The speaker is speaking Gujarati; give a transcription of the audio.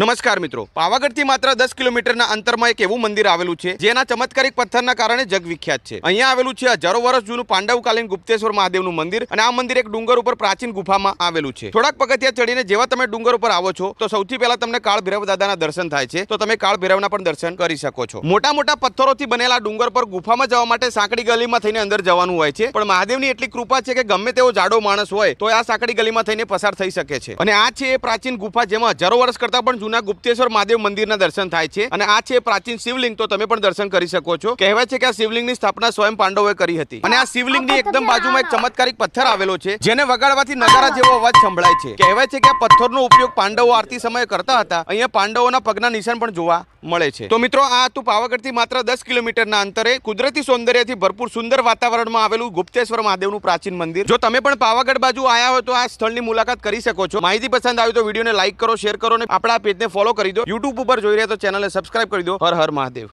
નમસ્કાર મિત્રો. પાવાગઢથી માત્ર દસ કિલોમીટરના અંતરમાં એક એવું મંદિર આવેલું છે, જેના ચમત્કારિક પથ્થરના કારણે જગવિખ્યાત છે. અહીંયા આવેલું છે હજારો વર્ષ જૂનું પાંડવકાલીન ગુપ્તેશ્વર મહાદેવનું મંદિર અને આ મંદિર એક ડુંગર ઉપર પ્રાચીન ગુફામાં આવેલું છે. થોડાક પગથિયા ચડીને જેવા તમે ડુંગર ઉપર આવો છો, તો સૌથી પહેલા તમને કાળ ભૈરવ દાદાના દર્શન થાય છે, તો તમે કાળ ભૈરવના પણ દર્શન કરી શકો છો. મોટા મોટા પથ્થરોથી બનેલા ડુંગર પર ગુફામાં જવા માટે સાંકડી ગલીમાં થઈને અંદર જવાનું હોય છે, પણ મહાદેવની એટલી કૃપા છે કે ગમે તેવો જાડો માણસ હોય, તો આ સાંકડી ગલીમાં થઈને પસાર થઈ શકે છે. અને આ છે એ પ્રાચીન ગુફા, જેમાં હજારો વર્ષ કરતા પણ જૂના ગુપ્તેશ્વર મહાદેવ મંદિરના દર્શન થાય છે અને આ છે પ્રાચીન શિવલિંગ તો તમે પણ દર્શન કરી શકો છો. કહેવાય છે કે આ શિવલિંગની સ્થાપના સ્વયં પાંડવોએ કરી હતી. અને આ શિવલિંગની એકદમ બાજુમાં એક ચમત્કારિક પથ્થર આવેલો છે જેને વગાડવાથી નગારા જેવો અવાજ સંભળાય છે. કહેવાય છે કે આ પથ્થરનો ઉપયોગ પાંડવો આરતી સમયે કરતા હતા. અહીંયા પાંડવોના પગના નિશાન પણ જોવા મળે છે. તો મિત્રો આ હતું પાવાગઢથી માત્ર દસ કિલોમીટરના અંતરે કુદરતી સૌંદર્યથી ભરપૂર સુંદર વાતાવરણમાં આવેલું ગુપ્તેશ્વર મહાદેવનું પ્રાચીન મંદિર. જો તમે પણ પાવાગઢ બાજુ આયા હોય તો આ સ્થળની મુલાકાત કરી શકો છો. માહિતી પસંદ આવી તો વિડીયોને લાઈક કરો શેર કરો અને આપણા પેજને ફોલો કરી દો. યુટ્યુબ ઉપર જોઈ રહ્યા તો ચેનલને સબસ્ક્રાઇબ કરી દો. હર હર મહાદેવ.